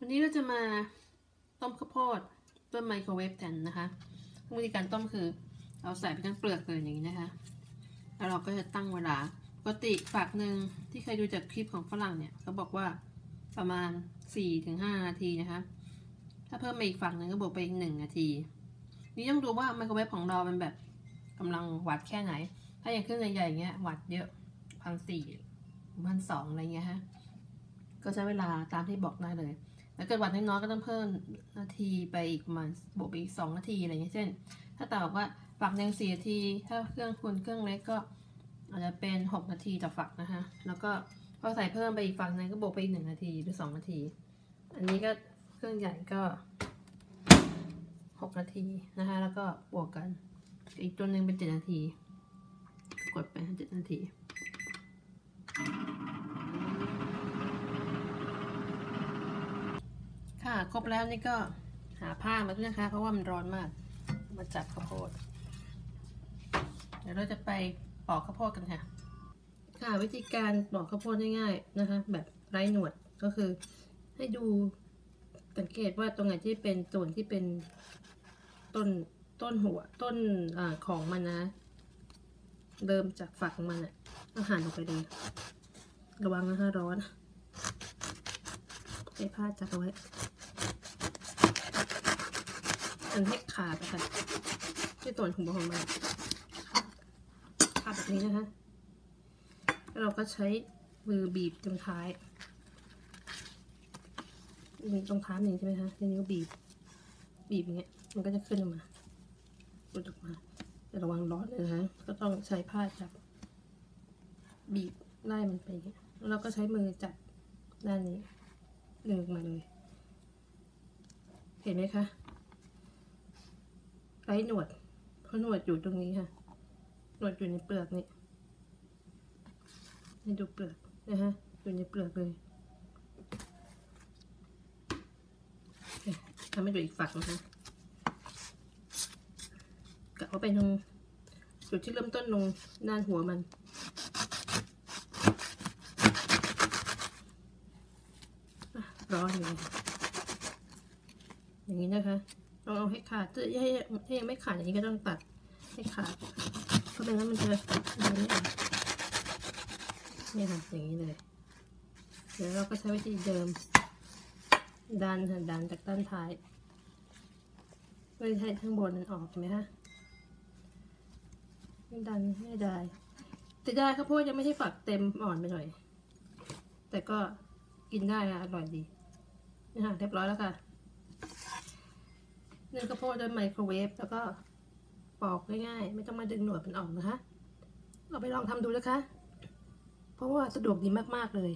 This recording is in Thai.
วันนี้เราจะมาต้มข้าวโพดต้มไมโครเวฟกันนะคะ วิธีการต้มคือเราใส่ไปทั้งเปลือกเลยอย่างนี้นะคะ แล้วเราก็จะตั้งเวลา ปกติฝักหนึ่งที่เคยดูจากคลิปของฝรั่งเนี่ยเขาบอกว่าประมาณ 4-5 นาทีนะคะ ถ้าเพิ่มมาอีกฝั่งหนึ่งก็บวกไปอีกหนึ่งนาที นี่ต้องดูว่าไมโครเวฟของเราเป็นแบบกำลังวัดแค่ไหน ถ้าอย่างเครื่องใหญ่ๆอย่เงี้ยวัดเยอะพันสี่พันสองอะไรเงี้ยฮะ ก็ใช้เวลาตามที่บอกได้เลย แล้วเกิดวัดน้อยๆก็ต้องเพิ่มนาทีไปอีกประมาณบวกไปอีกสองนาทีอะไรเงี้ยเช่น ถ้าตาบว่าฝักหนึ่งสี่นาที ถ้าเครื่องคุณเครื่องเล็กก็อาจจะเป็นหกนาทีต่อฝักนะคะแล้วก็พอใส่เพิ่มไปอีกฝั่งหนึงก็บวกไปอีกหนึ่งนาทีหรือสองนาที อันนี้ก็เครื่องใหญ่ก็หกนาทีนะคะ แล้วก็บวกกัน อีกตัวหนึ่งเป็นเจ็ดนาที กดไปเจ็ดนาที ครบแล้วนี่ก็หาผ้ามาด้วยนะคะ เพราะว่ามันร้อนมาก มาจับข้าวโพด เดี๋ยวเราจะไปปอกข้าวโพดกันค่ะ ค่ะวิธีการปอกข้าวโพดง่ายๆนะคะ แบบไร้หนวดก็คือให้ดูสังเกตว่าตรงไหนที่เป็นส่วนที่เป็นต้นต้นหัวต้นอของมันนะ เริ่มจากฝักมันอะอาหารออกไปเลย ระวังนะคะร้อนใช้ผ้าจับเอาไว้ นให้ขาดนะคะที่ส่วนหัวของมันขาดแบบนี้นะคะแล้วเราก็ใช้มือบีบตรงท้ายมีตรงท้ายอย่างนี้ใช่ไหมคะแล้วนิ้วบีบ บีบอย่างเงี้ย มันก็จะขึ้นออกมาหลุดออกมา แต่ระวังร้อนเลยนะคะก็ต้องใช้ผ้าจับ บีบไล่มันไปอย่างเงี้ยแล้วเราก็ใช้มือจับด้านนี้ดึงออกมาเลย เห็นไหมคะ ไร้หนวด เพราะหนวดอยู่ตรงนี้ค่ะ หนวดอยู่ในเปลือกนี่ให้ดูเปลือกนะฮะ อยู่ในเปลือกเลยโอเคทำให้ดูอีกฝักนะคะกะเอาไปตรงจุดที่เริ่มต้นลงด้านหัวมันร้อนอยู่อย่างนี้นะคะ เอาให้ขาดถ้าให้ถ้ายังไม่ขาดอย่างนี้ก็ต้องตัดให้ขาดเพราะไม่งั้นมันจะอย่างนี้อะนี่ค่ะอย่างนี้เลยเดี๋ยวเราก็ใช้วิธีเดิม ดันค่ะดันจากด้านท้ายเพื่อให้ข้างบนมันออกเห็นไหมคะดันไม่ได้แต่ได้ข้าวโพดยังไม่ใช่ฝักเต็มอ่อนไปหน่อย แต่ก็กินได้นะอร่อยดีนี่ค่ะเรียบร้อยแล้วค่ะ นึ่งข้าวโพดด้วยไมโครเวฟแล้วก็ปอกง่ายๆ ไม่ต้องมาดึงหนวดมันออกนะคะ เราไปลองทำดูนะคะ เพราะว่าสะดวกดีมากๆเลย